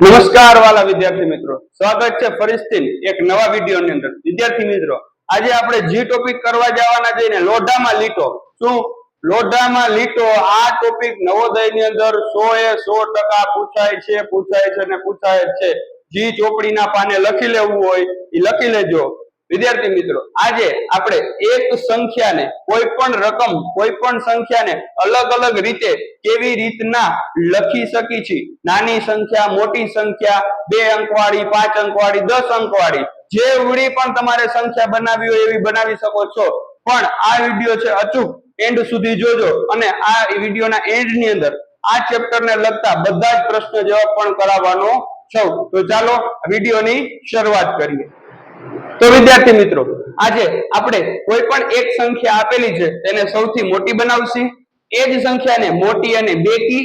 નમસ્કાર વાલા વિદ્યાર્થી મિત્રો. સ્વાગત છે ફરીથી એક નવા વિડીયોની અંદર. વિદ્યાર્થી મિત્રો, આજે આપણે જે ટોપિક કરવા જવાના જઈને લોઢામાં લીટો. શું? લોઢામાં લીટો. આ ટોપિક નવોદયની અંદર સો એ સો ટકા પૂછાય છે પૂછાય છે ને પૂછાય છે. જી ચોપડીના પાને લખી લેવું હોય, એ લખી લેજો. વિદ્યાર્થી મિત્રો, આજે આપણે એક સંખ્યાને, કોઈ પણ રકમ, કોઈ પણ સંખ્યાને અલગ અલગ રીતે કેવી રીતના લખી શકી છીએ? નાની સંખ્યા, મોટી સંખ્યા, બે અંકવાળી, પાંચ અંકવાળી, દસ અંકવાળી. જે ઉડી પણ તમારે સંખ્યા બનાવી હોય એવી બનાવી શકો છો. પણ આ વીડિયો છે અચૂક. એન્ડ સુધી જોજો અને આ વિડીયોના એન્ડની અંદર આ ચેપ્ટર ને લગતા બધા જ પ્રશ્ન જવાબ પણ કરાવવાનો છું. તો ચાલો વિડીયોની શરૂઆત કરીએ. તો વિદ્યાર્થી મિત્રો, આજે આપણે કોઈ પણ એક સંખ્યા આપેલી છે, તેને સૌથી મોટી બનાવશી. એ જ સંખ્યાને મોટી અને બેકી,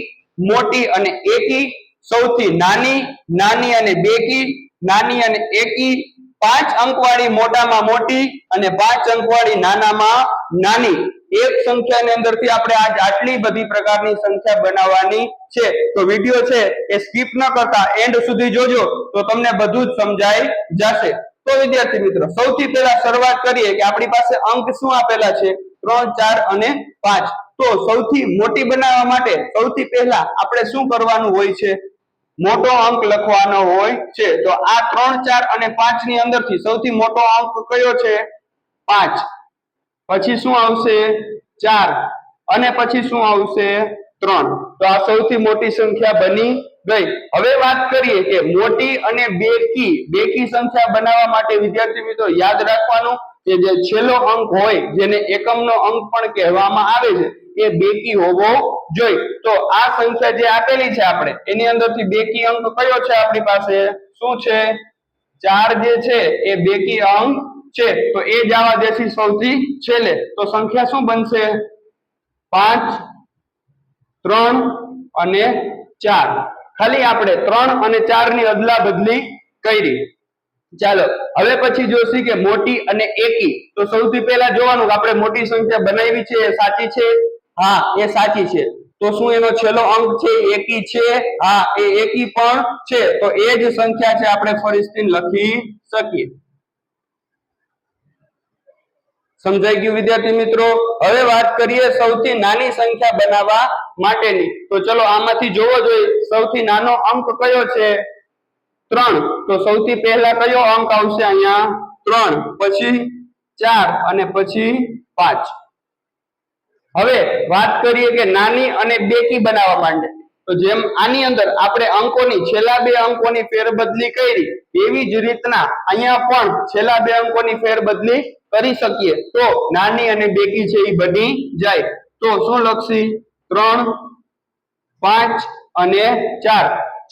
મોટી અને એકી, સૌથી નાની નાની અને બેકી, નાની અને એકી, પાંચ અંકવાળી મોટામાં મોટી અને પાંચ અંકવાળી નાનામાં નાની. એક સંખ્યાની અંદરથી આપણે આજ આટલી બધી પ્રકારની સંખ્યા બનાવવાની છે. તો વીડિયો છે એ સ્કીપ ન કરતા એન્ડ સુધી જોજો, તો તમને બધું જ સમજાઈ જશે. તો વિદ્યાર્થી મિત્રો, સૌથી પહેલા શરૂઆત કરીએ કે આપણી પાસે અંક શું આપેલા છે? ત્રણ, ચાર અને પાંચ. તો સૌથી મોટી બનાવવા માટે સૌથી પહેલા આપણે શું કરવાનું હોય છે? મોટો અંક લખવાનો હોય છે. તો આ ત્રણ, ચાર અને પાંચની અંદરથી સૌથી મોટો અંક કયો છે? પાંચ. પછી શું આવશે? ચાર. અને પછી શું આવશે? ત્રણ. તો આ સૌથી મોટી સંખ્યા બની ગઈ. હવે વાત કરીએ કે મોટી અને બેકી. બેકી સંખ્યા બનાવવા માટે વિદ્યાર્થી મિત્રો યાદ રાખવાનું કે જે છેલ્લો અંક હોય, જેને એકમનો અંક પણ કહેવામાં આવે છે, એ બેકી હોવો જોઈએ. તો આ સંખ્યા જે આપેલી છે આપણે, એની અંદરથી બેકી અંક કયો છે આપણી પાસે? શું છે? ચાર જે છે, એ બેકી અંક છે. તો એ જવા દેશી સૌથી છેલ્લે. તો સંખ્યા શું બનશે? પાંચ ત્રણ અને ચાર. ખાલી આપણે ત્રણ અને ચારની અદલા બદલી કરી. ચાલો, હવે પછી જોશી કે મોટી અને એકી. તો સૌથી પહેલા જોવાનું કે આપણે મોટી સંખ્યા બનાવી છે, એ સાચી છે? હા, એ સાચી છે. તો શું એનો છેલ્લો અંક છે? એકી છે? હા, એ એકી પણ છે. તો એ જ સંખ્યા છે આપણે ફરીથી લખી શકીએ. સમજાઈ ગયું વિદ્યાર્થી મિત્રો? હવે વાત કરીએ સૌથી નાની સંખ્યા બનાવવા માટેની. તો ચલો આમાંથી જોવો જોઈએ, સૌથી નાનો અંક કયો છે? ત્રણ. તો સૌથી પહેલા કયો અંક આવશે અહીંયા? ત્રણ. પછી ચાર અને પછી પાંચ. હવે વાત કરીએ કે નાની અને બેકી બનાવવા માંડે. તો જેમ આની અંદર આપણે અંકોની, છેલ્લા બે અંકોની ફેરબદલી કરી, એવી જ રીતના અહીંયા પણ છેલ્લા બે અંકોની ફેરબદલી કરી શકીએ. તો નાની અને બેકી છે એ બની જાય. તો શું લખશી? ત્રણ, પાંચ અને ચાર.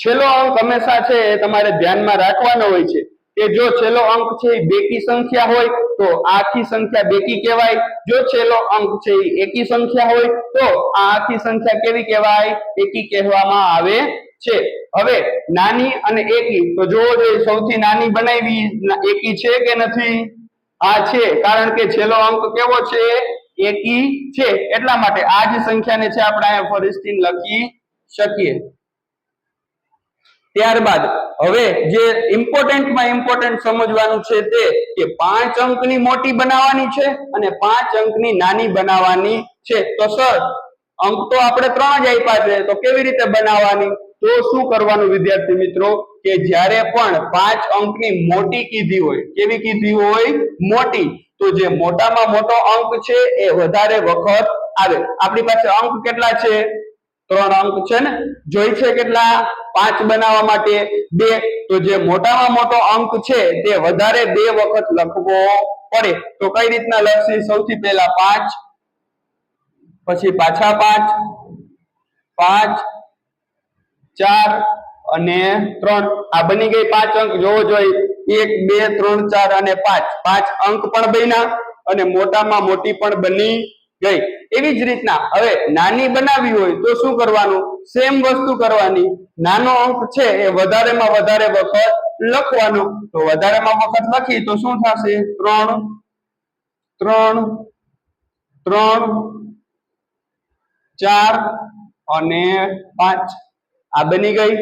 છેલ્લો અંક હંમેશા છે એ તમારે ધ્યાનમાં રાખવાનો હોય છે કે જો છેલ્લો અંક છે એ બેકી સંખ્યા હોય, તો આખી સંખ્યા બેકી કહેવાય. જો છેલ્લો અંક છે એ એકી સંખ્યા હોય, તો આ આખી સંખ્યા કેવી કહેવાય? એકી કહેવામાં આવે છે. હવે નાની અને એકી, તો જોવો જોઈએ સૌથી નાની બનાવી, એકી છે કે નથી? આ છે, કારણ કે છેલ્લો અંક કેવો છે? એકી છે. એટલા માટે આ જ સંખ્યાને છે આપણે અહીંયા ફરીથી લખી શકીએ. ત્યારબાદ હવે જે ઇમ્પોર્ટન્ટમાં ઇમ્પોર્ટન્ટ સમજવાનું છે તે કે પાંચ અંકની મોટી બનાવવાની છે અને પાંચ અંકની નાની બનાવવાની છે. તો સર, અંક તો આપણે ત્રણ જ આપ્યા છે, તો કેવી રીતે બનાવવાની? તો શું કરવાનું વિદ્યાર્થી મિત્રો? કે જ્યારે પણ પાંચ અંકની મોટી કીધી હોય, કેવી કીધી હોય? મોટી. તો જે મોટામાં મોટો અંક છે એ વધારે વખત આવે. આપણી પાસે અંક કેટલા છે? ત્રણ અંક છે ને? જોઈ છે કેટલા? પાંચ બનાવવા માટે બે. તો જે મોટામાં મોટો અંક છે તે વધારે બે વખત લખવો પડે. તો કઈ રીતના લખશે? સૌથી પહેલા પાંચ, પછી પાછા પાંચ પાંચ ચાર અને ત્રણ. આ બની ગઈ પાંચ અંક. જોવો જોઈએ એક, બે, ત્રણ, ચાર અને પાંચ. પાંચ અંક પણ બન્યા અને મોટામાં મોટી પણ બની ગઈ. એવી જ રીતના હવે નાની બનાવી હોય તો શું કરવાનું? સેમ વસ્તુ કરવાની. નાનો અંક છે એ વધારેમાં વધારે વખત લખવાનો. તો વધારેમાં વખત લખી તો શું થશે? ત્રણ ત્રણ ત્રણ, ચાર અને પાંચ. આ બની ગઈ.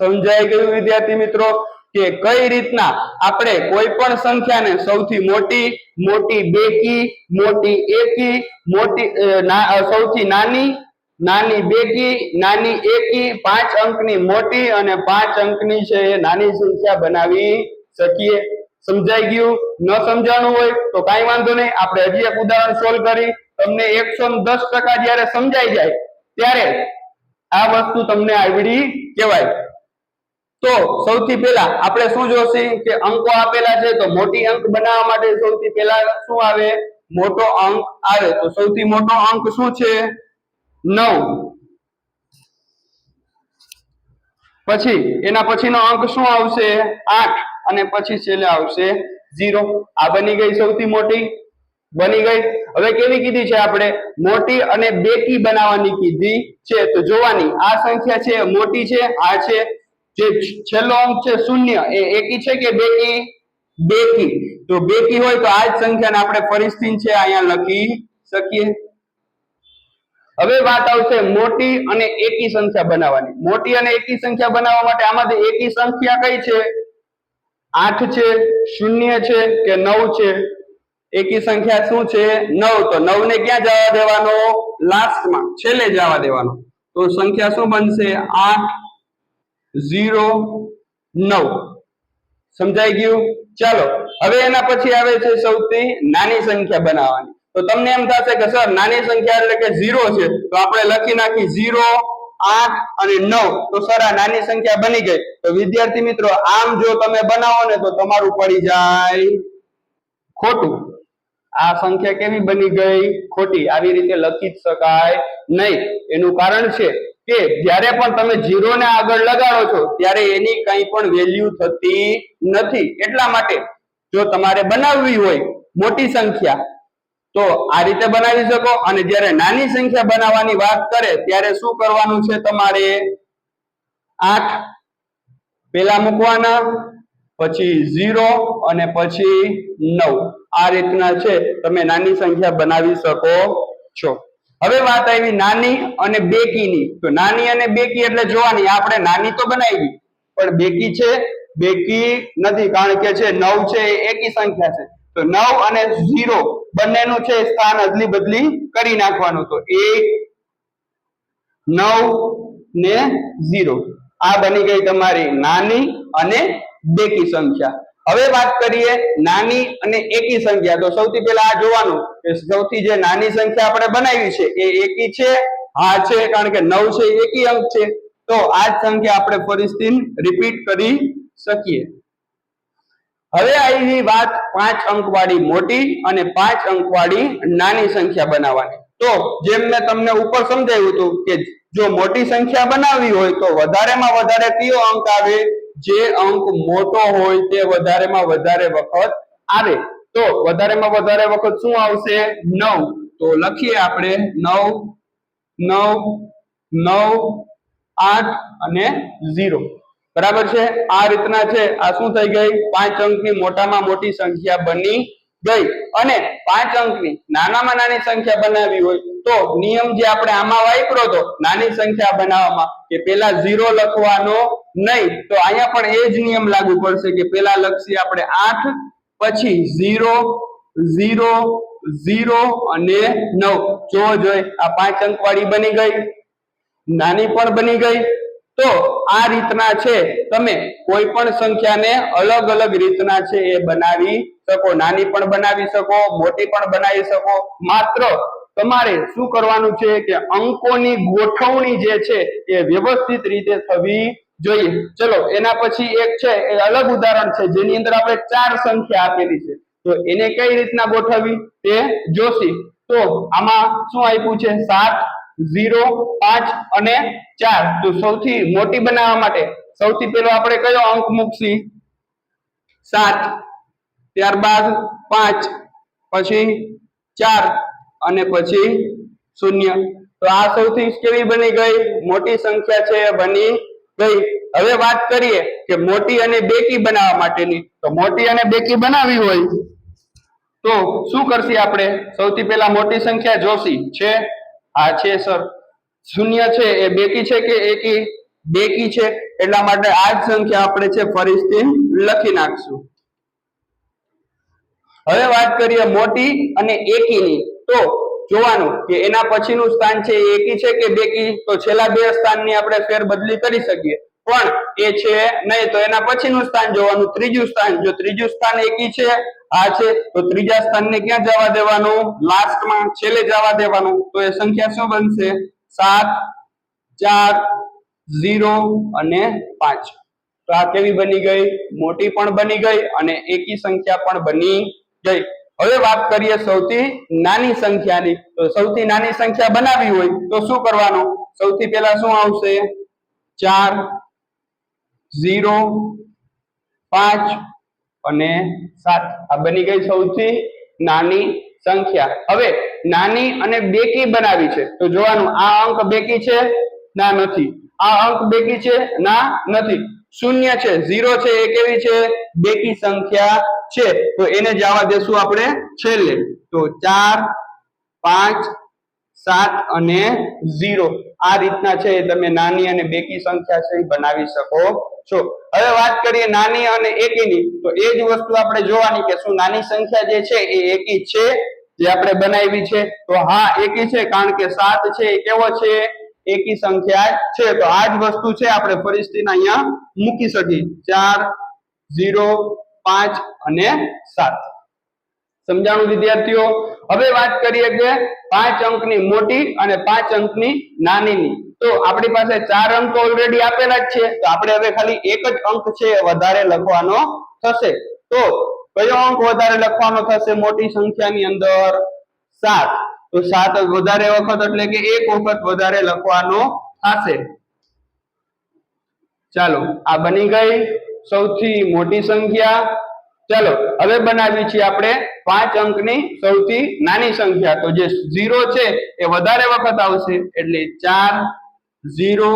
સમજાઈ ગયું, વિદ્યાર્થી મિત્રો, કે કઈ રીતના આપણે કોઈ પણ સંખ્યાને સૌથી મોટી મોટી બેકી, મોટી એકી, મોટી સૌથી નાની નાની બેકી, નાની એકી, પાંચ અંકની મોટી અને પાંચ અંકની છે એ નાની સંખ્યા બનાવી શકીએ. સમજાઈ ગયું? ન સમજાણું હોય તો કઈ વાંધો નહીં. આપણે હજી એક ઉદાહરણ સોલ્વ કરી. તમને એકસો દસ ટકા જયારે સમજાઈ જાય, ત્યારે આ વસ્તુ તમને આવડી કહેવાય. તો સૌથી પહેલા આપણે શું જોશે કે અંકો આપેલા છે તો મોટી અંક બનાવવા માટે સૌથી પહેલા શું આવે? મોટો અંક આવે. તો સૌથી મોટો અંક શું છે? નવ. પછી એના પછીનો અંક શું આવશે? આઠ. અને પછી છેલ્લે આવશે ઝીરો. આ બની ગઈ સૌથી મોટી? બની ગઈ? હવે કેવી કીધી છે આપણે? મોટી અને બેકી બનાવવાની કીધી છે. તો જોવાની, આ સંખ્યા છે, મોટી છે, આ છે. જે છેલ્લો અંક છે, શૂન્ય. એ એકી છે કે બેકી? બેકી. તો બેકી હોય તો આ જ સંખ્યાને આપણે ફરીથી છે અહીંયા લખી શકીએ. હવે વાત આવશે મોટી અને એકી સંખ્યા બનાવવાની. મોટી અને એકી સંખ્યા બનાવવા માટે આમાંથી એકી સંખ્યા કઈ છે? આઠ છે, શૂન્ય છે કે નવ છે? એકી સંખ્યા શું છે? નવ. તો નવ ને ક્યાં જવા દેવાનો? લાસ્ટમાં છેલ્લે જવા દેવાનો. તો સંખ્યા શું બનશે? આઠ, ઝીરો, નવ. સમજાઈ ગયું? ચાલો. હવે એના પછી આવે છે સૌથી નાની સંખ્યા બનાવવાની. તો તમને એમ થશે કે, સર, નાની સંખ્યા એટલે કે ઝીરો છે. તો આપણે લખી નાખી ઝીરો, આઠ અને નવ. તો સર, આ નાની સંખ્યા બની ગઈ. તો વિદ્યાર્થી મિત્રો, આમ જો તમે બનાવો ને તો તમારું પડી જાય ખોટું. આ સંખ્યા કેવી બની ગઈ? ખોટી. આવી રીતે લખી શકાય નહીં. એનું કારણ છે કે જ્યારે પણ તમે ઝીરો ને આગળ લગાડો છો, ત્યારે એની કંઈ પણ વેલ્યુ થતી નથી. એટલા માટે જો તમારે બનાવવી હોય મોટી સંખ્યા, તો આ રીતે બનાવી શકો. અને જ્યારે નાની સંખ્યા બનાવવાની વાત કરે, ત્યારે શું કરવાનું છે તમારે? આઠ. પેલા મૂકવાના. પછી ઝીરો અને પછી નવ. આ રીતના છે. તમે નાની સંખ્યા બનાવી શકો છો. હવે વાત આવી નાની અને બેકીની. તો નાની અને બેકી એટલે જોવાની. આપણે નાની તો બનાવી, પણ બેકી છે? બેકી નથી, કારણ કે છે નવ છે એકી સંખ્યા છે. તો નવ અને ઝીરો બંનેનું છે સ્થાન અદલી બદલી કરી નાખવાનું. તો એક, નવ ને ઝીરો. આ બની ગઈ તમારી નાની અને બેકી સંખ્યા. હવે વાત કરીએ નાની અને એકી સંખ્યા. તો સૌથી પહેલા આ જોવાનું કે સૌથી જે નાની સંખ્યા આપણે બનાવી છે એ એકી છે હા છે, કારણ કે નવ છે એકી અંક છે. તો આ સંખ્યા આપણે ફરીથી રિપીટ કરી શકીએ. હવે આવી વાત પાંચ અંક વાળી મોટી અને પાંચ અંક વાળી નાની સંખ્યા બનાવવાની. તો જેમ મેં તમને ઉપર સમજાવ્યું હતું કે જો મોટી સંખ્યા બનાવવી હોય તો વધારેમાં વધારે કયો અંક આવે? જે અંક મોટો હોય તે વધારેમાં વધારે વખત આવે. તો વધારેમાં વધારે વખત શું આવશે? નવ. તો લખીએ આપણે નવ નવ નવ, આઠ અને ઝીરો. બરાબર છે? આ રીતના છે. આ શું થઈ ગઈ? પાંચ અંકની મોટામાં મોટી સંખ્યા બની ગઈ. અને પાંચ અંકની નાનામાં નાની સંખ્યા બનાવવી હોય તો નિયમ જે આપણે આમાં વાપરો તો નાની સંખ્યા બનાવવામાં કે પેલા ઝીરો લખવાનો નહીં, તો અહીંયા પણ એ જ નિયમ લાગુ પડશે કે પેલા લખીએ આપણે આઠ, પછી ઝીરો ઝીરો ઝીરો અને નવ. જો જોઈ આ પાંચ અંકવાળી બની ગઈ, નાની પણ બની ગઈ, તો આ રીતના છે. તમે કોઈ પણ સંખ્યાને અલગ અલગ રીતના છે એ બનાવી શકો. નાની પણ બનાવી શકો, મોટી પણ બનાવી શકો. માત્ર તમારે શું કરવાનું છે કે અંકોની ગોઠવણી જે છે એ વ્યવસ્થિત રીતે થવી જોઈએ. ચલો, એના પછી એક છે, એ અલગ ઉદાહરણ છે, જેની અંદર આપણે ચાર સંખ્યા આપેલી છે. તો એને કઈ રીતના ગોઠવવી? તે જોશી. તો આમાં શું આપ્યું છે? સાત, ઝીરો, પાંચ અને ચાર. તો સૌથી મોટી બનાવવા માટે સૌથી પહેલો આપણે કયો અંક મૂકશી? સાત, ત્યારબાદ પાંચ, પછી ચાર અને પછી શૂન્ય. તો આ સૌથી કેવી બની ગઈ? મોટી સંખ્યા છે, બની ગઈ. હવે વાત કરીએ કે મોટી અને બેકી બનાવવા માટેની. તો મોટી અને બેકી બનાવવી હોય તો શું કરશી આપણે? સૌથી પહેલા મોટી સંખ્યા જોશી. છે? હા, છે, સર. શૂન્ય છે. એ બેકી છે કે એકી? બેકી છે. એટલા માટે આ જ સંખ્યા આપણે છે ફરીથી લખી નાખશું. હવે વાત કરીએ મોટી અને એકીની. તો જોવાનું કે એના પછીનું સ્થાન છે એકી છે કે બેકી? તો છેલ્લા બે સ્થાનની આપણે ફેરબદલી કરી શકીએ. પણ એ છે નહીં, તો એના પછીનું સ્થાન જોવાનું, ત્રીજું સ્થાન. જો ત્રીજું સ્થાન એકી છે, આ છે, તો ત્રીજા સ્થાનને ક્યાં જવા દેવાનું? લાસ્ટમાં, છેલ્લે જવા દેવાનું. તો એ સંખ્યા શું બનશે? સાત, ચાર, ઝીરો અને પાંચ. તો આ કેવી બની ગઈ? મોટી પણ બની ગઈ અને એકી સંખ્યા પણ બની ગઈ. હવે વાત કરીએ સૌથી નાની સંખ્યાની. તો સૌથી નાની સંખ્યા બનાવી હોય તો શું કરવાનું? સૌથી પહેલા શું આવશે? ચાર, ઝીરો, પાંચ અને સાત. આ બની ગઈ સૌથી નાની સંખ્યા. હવે નાની અને બેકી બનાવી છે. તો જોવાનું, આ અંક બેકી છે? ના, નથી. આ અંક બેકી છે? ના, નથી. શૂન્ય છે. ઝીરો છે. એ કેવી છે? બેકી સંખ્યા છે, તો એને જવા દેશું આપણે છેલ્લે. તો ચાર, પાંચ, સાત અને ઝીરો. આ રીતના છે તમે નાની અને બેકી સંખ્યા છે બનાવી શકો છો. હવે વાત કરીએ નાની અને એકીની. તો એ જ વસ્તુ આપણે જોવાની કે શું નાની સંખ્યા જે છે એ એકી છે, જે આપણે બનાવી છે. તો હા, એકી છે કારણ કે સાત છે એ કેવો છે? એકી સંખ્યા છે. તો આ જ વસ્તુ છે આપણે ફરીથી અહીંયા મૂકી શકીએ. ચાર, ઝીરો પાંચ અને સાત. સમજાણું, વિદ્યાર્થીઓ? હવે વાત કરીએ કે પાંચ અંકની મોટી અને પાંચ અંકની નાની તો આપણી પાસે ચાર અંક ઓલરેડી આપેલા જ છે. તો આપણે હવે ખાલી એક જ અંક છે વધારે લખવાનો થશે. તો કયો અંક વધારે લખવાનો થશે મોટી સંખ્યાની અંદર? સાત. તો સાત વધારે વખત એટલે કે એક વખત વધારે લખવાનો થશે. ચાલો, આ બની ગઈ. સૌથી મોટી સંખ્યા. ચલો, હવે બનાવી છીએ આપણે પાંચ અંકની સૌથી નાની સંખ્યા. તો જે ઝીરો છે, એ વધારે વખત આવશે. એટલે ચાર ઝીરો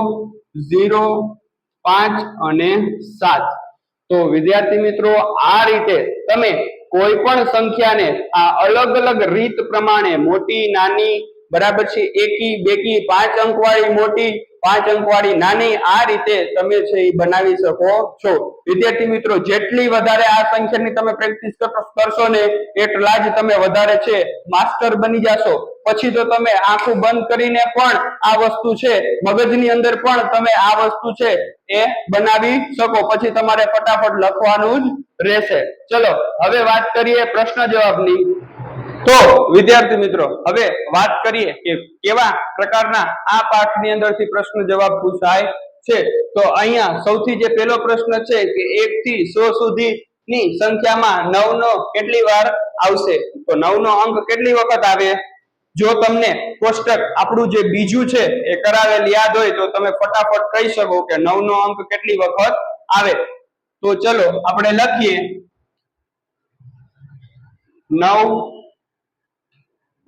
ઝીરો પાંચ અને સાત. તો વિદ્યાર્થી મિત્રો, આ રીતે તમે કોઈ પણ સંખ્યાને આ અલગ અલગ રીત પ્રમાણે મોટી, નાની, બરાબર છે, એકી, બેકી, પાંચ અંકવાળી મોટી પાંચ અંક વાળી નાની આ રીતે તમે છે એ બનાવી શકો છો. વિદ્યાર્થી મિત્રો, જેટલી વધારે આ સંખ્યાની તમે પ્રેક્ટિસ કરશો ને એટલા જ તમે વધારે છે માસ્ટર બની જશો. પછી તો તમે આંખું બંધ કરીને પણ આ વસ્તુ છે, મગજની અંદર પણ તમે આ વસ્તુ છે એ બનાવી શકો. પછી તમારે ફટાફટ લખવાનું જ રહેશે. ચલો, હવે વાત કરીએ પ્રશ્ન જવાબની. તો, વિદ્યાર્થી મિત્રો, હવે વાત કરીએ કે કેવા પ્રકારના આ પાઠની અંદરથી પ્રશ્ન જવાબ પૂછાય છે. તો અહીંયા સૌથી જે પહેલો પ્રશ્ન છે કે એક થી સો સુધી ની સંખ્યામાં નવ નો કેટલી વાર આવશે? તો નવ નો અંક કેટલી વખત આવે? જો તમને કોષ્ટક આપણું જે બીજું છે એ કરાવેલ યાદ હોય તો તમે ફટાફટ કહી શકો કે નવ નો અંક કેટલી વખત આવે. તો ચલો, આપણે લખીએ. નવ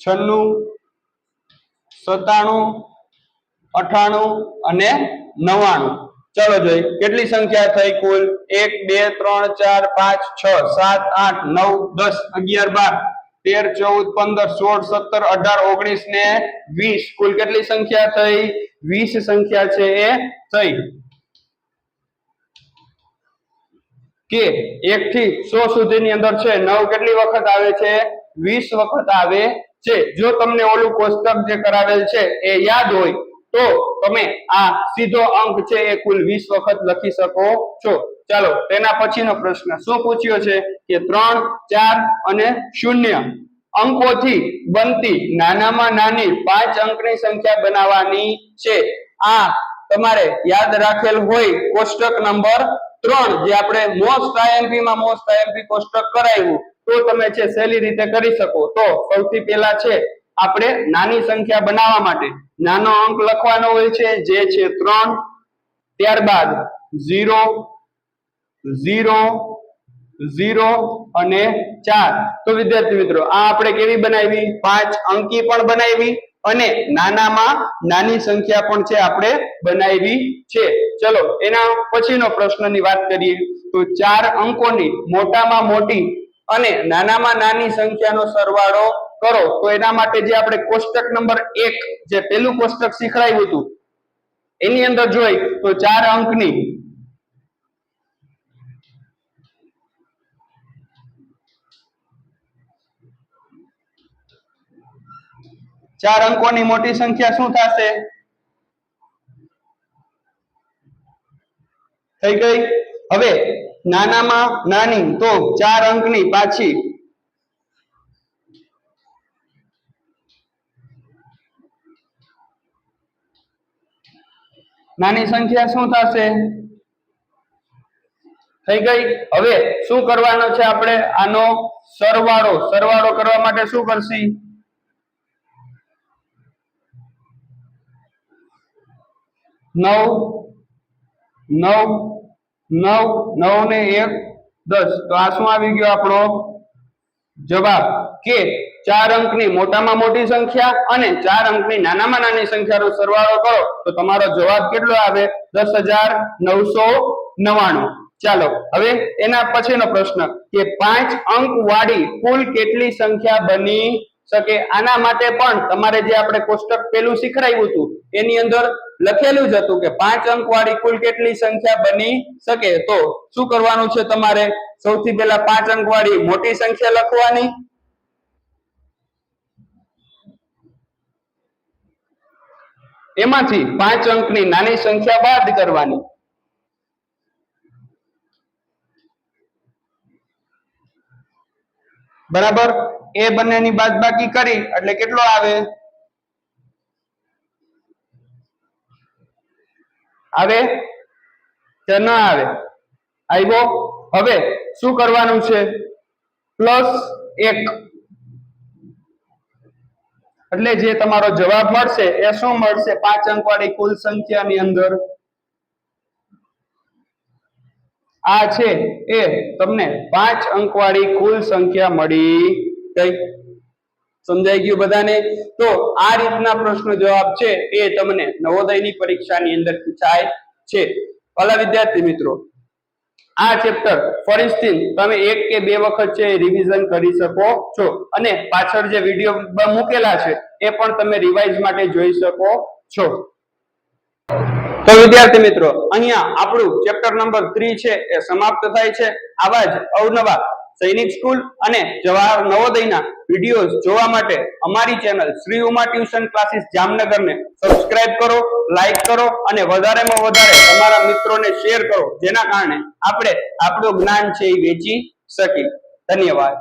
છન્નું, સત્તાણું, અઠાણું અને નવ્વાણું. ચલો જોઈ કેટલી સંખ્યા થઈ કુલ? એક, બે, ત્રણ, ચાર, પાંચ, છ, સાત, આઠ, નવ, દસ, અગિયાર, બાર, તેર, ચૌદ, પંદર, સોળ, સત્તર, અઢાર, ઓગણીસ ને વીસ. કુલ કેટલી સંખ્યા થઈ? વીસ સંખ્યા છે એ થઈ. કે એક થી સો સુધીની અંદર છે. નવ કેટલી વખત આવે છે? વીસ વખત આવે છે. જો તમને ઓલું કોષ્ટક જે કરાવેલ છે એ યાદ હોય, તો તમે આ સીધો અંક છે એ કુલ વીસ વખત લખી શકો છો. ચાલો, તેના પછીનો પ્રશ્ન. શું પૂછ્યો છે કે ત્રણ, ચાર અને શૂન્ય અંકોથી બનતી નાનામાં નાની પાંચ અંકની સંખ્યા બનાવવાની છે? આ તમારે યાદ રાખેલ હોય કોષ્ટક નંબર ત્રણ, જે આપણે મોસ્ટ આઈએમપી માં મોસ્ટ આઈએમપી કોષ્ટક કરાવ્યું તો તમે છે સહેલી રીતે કરી શકો. તો સૌથી પહેલા છે આપણે નાની સંખ્યા બનાવવા માટે. નાનો અંક લખવાનો હોય છે, જે છે ત્રણ. ત્યારબાદ ઝીરો ઝીરો ઝીરો અને ચાર. તો વિદ્યાર્થી મિત્રો, આ આપણે કેવી બનાવી? પાંચ અંકી પણ બનાવી અને નાનામાં નાની સંખ્યા પણ છે આપણે બનાવી છે. ચલો, એના પછીનો પ્રશ્નની વાત કરીએ. તો ચાર અંકોની મોટામાં મોટી અને નાનામાં નાની સંખ્યાનો સરવાળો કરો, તો એના માટે જે આપણે કોષ્ટક નંબર એક જે પેલું કોષ્ટક શીખડાયું હતું, એની અંદર જોઈ, તો ચાર અંકની ચાર અંકોની મોટી સંખ્યા શું થશે? થઈ ગઈ? હવે નાનામાં નાની તો ચાર અંકની પાછી. નાની સંખ્યા શું થશે? થઈ ગઈ? હવે શું કરવાનો છે આપણે? આનો સરવાળો. સરવાળો કરવા માટે શું કરશી? નવ. નવ. નવ નવ ને એક, દસ. તો આ શું આવી ગયો આપણો જવાબ? કે ચાર અંકની મોટામાં મોટી સંખ્યા અને ચાર અંકની નાનામાં નાની સંખ્યાનો સરવાળો કરો, તો તમારો જવાબ કેટલો આવે? દસ હજાર નવસો નવાણું ચાલો, હવે એના પછીનો પ્રશ્ન. કે પાંચ અંક વાળી કુલ કેટલી સંખ્યા બની શકે? આના માટે પણ તમારે જે આપણે કોષ્ટક પેલું શીખરાયું હતું, એની અંદર લખેલું જ હતું કે પાંચ અંક વાળી કુલ કેટલી સંખ્યા બની શકે? તો શું કરવાનું છે તમારે? સૌથી પહેલા પાંચ અંક વાળી મોટી સંખ્યા લખવાની. એમાંથી પાંચ અંકની નાની સંખ્યા બાદ કરવાની. બરાબર? એ બંનેની બાદબાકી કરી. એટલે કેટલો આવે? આવે? કે ન આવે? આવ્યો હવે શું કરવાનું છે? પ્લસ એક. એટલે જે તમારો જવાબ મળશે, એ શું મળશે? પાંચ અંક વાળી કુલ સંખ્યાની અંદર. આ છે એ તમને પાંચ અંક વાળી કુલ સંખ્યા મળી ગઈ. સમજાઈ ગયું બધાને? તો આ રીતના પ્રશ્ન જવાબ છે એ તમને નવોદયની પરીક્ષાની અંદર પૂછાય છે. ભલા વિદ્યાર્થી મિત્રો, આ ચેપ્ટર ફરીથી તમે એક કે બે વખત છે રિવિઝન કરી શકો છો. અને પાછળ જે વીડિયો મૂકેલા છે એ પણ તમે રિવાઇઝ માટે જોઈ શકો છો. તો વિદ્યાર્થી મિત્રો, અહીંયા આપણું ચેપ્ટર નંબર થ્રી છે એ સમાપ્ત થાય છે. આવા જ અવનવા સૈનિક સ્કૂલ અને જવાહર નવોદયના વિડીયોઝ જોવા માટે અમારી channel Shri Uma tuition classes જામનગરને subscribe કરો લાઈક કરો અને વધારેમાં વધારે તમારા મિત્રોને શેર કરો, જેના કારણે આપણે આપણું જ્ઞાન છે એ વેચી શકીએ. ધન્યવાદ.